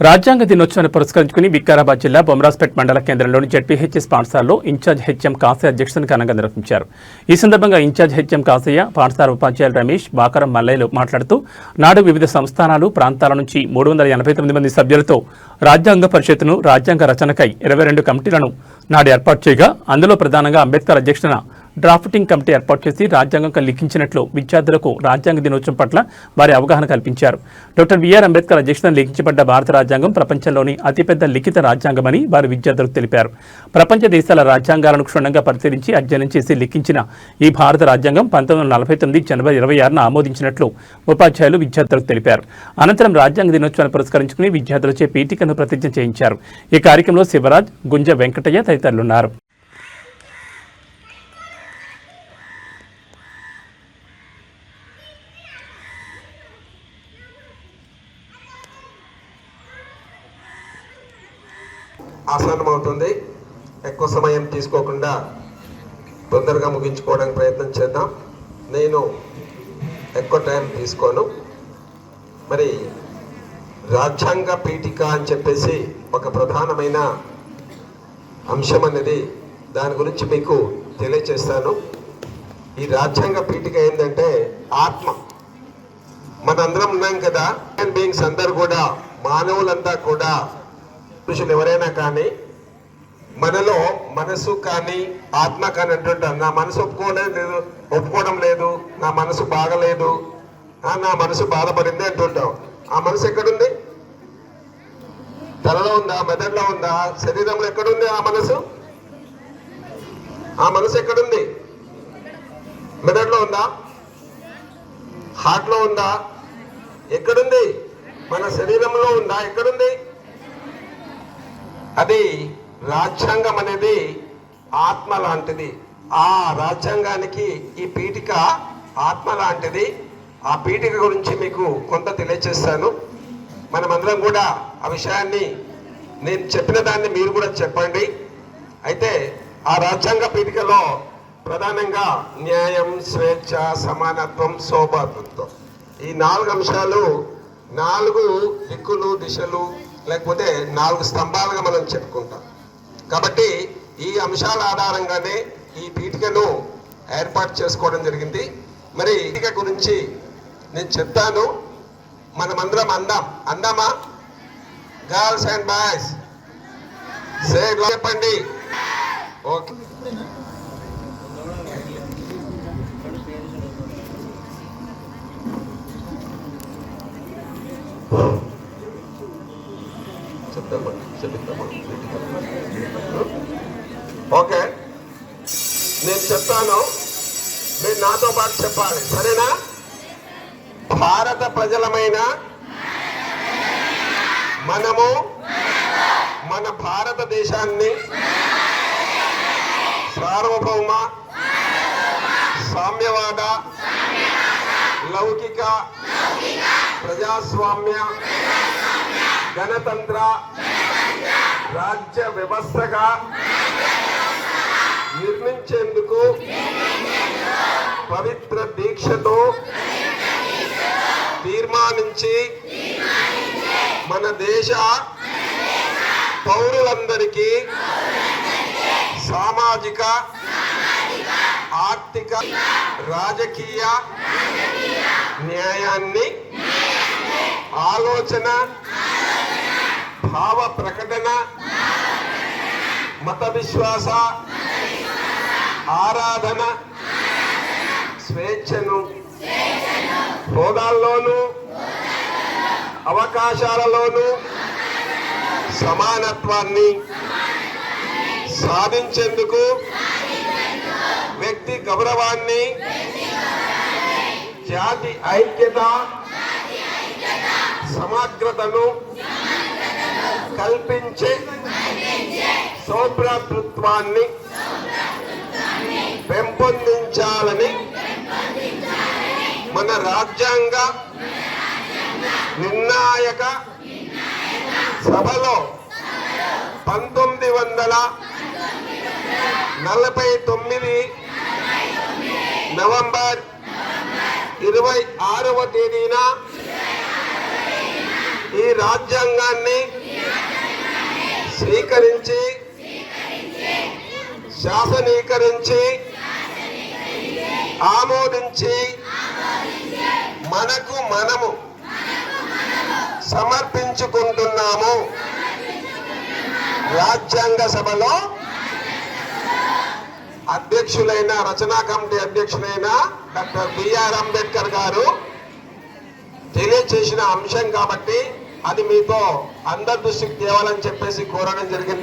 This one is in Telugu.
రాజ్యాంగ దినోత్సవాన్ని పురస్కరించుకుని వికారాబాద్ జిల్లా బొమరాజ్పేట్ మండల కేంద్రంలోని జడ్పీహెచ్ఎస్ పాఠశాలలో ఇన్ఛార్జ్ హెచ్ఎం కాసయ్య అధ్యక్షతను ఘనంగా నిర్వహించారు. ఈ సందర్భంగా ఇన్ఛార్జ్ హెచ్ఎం కాసయ్య పాఠశాల ఉపాధ్యాయులు రమేష్ బాకరం మల్లయ్యలు మాట్లాడుతూ నాడు వివిధ సంస్థానాలు ప్రాంతాల నుంచి మూడు వందల ఎనభై తొమ్మిది మంది సభ్యులతో రాజ్యాంగ పరిషత్తును రాజ్యాంగ రచనకై ఇరవై రెండు కమిటీలను నాడు ఏర్పాటు చేయగా అందులో ప్రధానంగా అంబేద్కర్ అధ్యక్షతన డ్రాఫ్టింగ్ కమిటీ ఏర్పాటు చేసి రాజ్యాంగం లిఖించినట్లు విద్యార్థులకు రాజ్యాంగ దినోత్సవం పట్ల వారి అవగాహన కల్పించారు. డాక్టర్ బిఆర్ అంబేద్కర్ అధ్యక్షతన లిఖించబడ్డ భారత రాజ్యాంగం ప్రపంచంలోని అతిపెద్ద లిఖిత రాజ్యాంగమని వారు విద్యార్థులకు తెలిపారు. ప్రపంచ దేశాల రాజ్యాంగాలను క్షుణ్ణంగా పరిశీలించి అధ్యయనం చేసి లిఖించిన ఈ భారత రాజ్యాంగం పంతొమ్మిది వందల నలభై తొమ్మిది జనవరి ఇరవై ఆరున ఆమోదించినట్లు ఉపాధ్యాయులు విద్యార్థులకు తెలిపారు. అనంతరం రాజ్యాంగ దినోత్సవాన్ని పురస్కరించుకుని విద్యార్థులచే పీఠికను ప్రతిజ్ఞ చేయించారు. ఈ కార్యక్రమంలో శివరాజ్ గుంజ వెంకటయ్య తదితరులున్నారు. ఆసన్నమవుతుంది. ఎక్కువ సమయం తీసుకోకుండా తొందరగా ముగించుకోవడానికి ప్రయత్నం చేద్దాం. నేను ఎక్కువ టైం తీసుకోను. మరి రాజ్యాంగ పీఠిక అని చెప్పేసి ఒక ప్రధానమైన అంశం అనేది దాని గురించి మీకు తెలియచేస్తాను. ఈ రాజ్యాంగ పీఠిక ఏంటంటే ఆత్మ. మనందరం ఉన్నాం కదా. హ్యూమన్ బీయింగ్స్ అందరు కూడా మానవులంతా కూడా పురుషులు ఎవరైనా కానీ మనలో మనసు కానీ ఆత్మ కానీ అంటుంటారు నా మనసు ఒప్పుకోవడం లేదు ఒప్పుకోవడం లేదు నా మనసు బాగలేదు నా మనసు బాధపడింది అంటుంటాం ఆ మనసు ఎక్కడుంది? తలలో ఉందా? మెదడులో ఉందా? శరీరంలో ఎక్కడుంది ఆ మనసు? ఆ మనసు ఎక్కడుంది? మెదడులో ఉందా? హార్ట్లో ఉందా? ఎక్కడుంది? మన శరీరంలో ఉందా? ఎక్కడుంది? అది రాజ్యాంగం అనేది ఆత్మ లాంటిది. ఆ రాజ్యాంగానికి ఈ పీఠిక ఆత్మ లాంటిది. ఆ పీఠిక గురించి మీకు కొంత తెలియచేస్తాను. మనమందరం కూడా ఆ విషయాన్ని నేను చెప్పిన దాన్ని మీరు కూడా చెప్పండి. అయితే ఆ రాజ్యాంగ పీఠికలో ప్రధానంగా న్యాయం స్వేచ్ఛ సమానత్వం సౌభాతృత్వం ఈ నాలుగు అంశాలు నాలుగు దిక్కులు దిశలు లేకపోతే నాలుగు స్తంభాలుగా మనం చెప్పుకుంటాం. కాబట్టి ఈ అంశాల ఆధారంగానే ఈ పీఠికను ఏర్పాటు చేసుకోవడం జరిగింది. మరి పీఠిక గురించి నేను చెప్తాను. మనమందరం అందాం. అందామా? Girls and boys. సే చెప్పండి. ఓకే. ఓకే? నేను చెప్తాను మీరు నాతో పాటు చెప్పాలి సరేనా? భారత ప్రజలమైన మనము మన భారతదేశాన్ని సార్వభౌమ సామ్యవాద లౌకిక ప్రజాస్వామ్య గణతంత్ర రాజ్య వ్యవస్థగా నిర్మించేందుకు పవిత్ర దీక్షతో తీర్మానించి మన దేశ పౌరులందరికీ సామాజిక ఆర్థిక రాజకీయ న్యాయాన్ని ఆలోచన భావ ప్రకటన మత విశ్వాస ఆరాధన స్వేచ్ఛను హోదాల్లోనూ అవకాశాలలోనూ సమానత్వాన్ని సాధించేందుకు వ్యక్తి గౌరవాన్ని జాతి ఐక్యత సమగ్రతను కల్పించే సౌభ్రాతృత్వాన్ని పెంపొందించాలని మన రాజ్యాంగ నిర్ణాయక సభలో పంతొమ్మిది వందల నలభై తొమ్మిది నవంబర్ ఇరవై ఆరవ తేదీన ఈ రాజ్యాంగాన్ని స్వీకరించి శాసనీకరించి ఆమోదించి మనకు మనము సమర్పించుకుంటున్నాము. రాజ్యాంగ సభలో అధ్యక్షులైన రచనా కమిటీ అధ్యక్షులైన డాక్టర్ బిఆర్ అంబేద్కర్ గారు తెలియచేసిన అంశం కాబట్టి అది మీతో అందరి దృష్టికి తేవాలని చెప్పేసి కోరడం జరిగింది.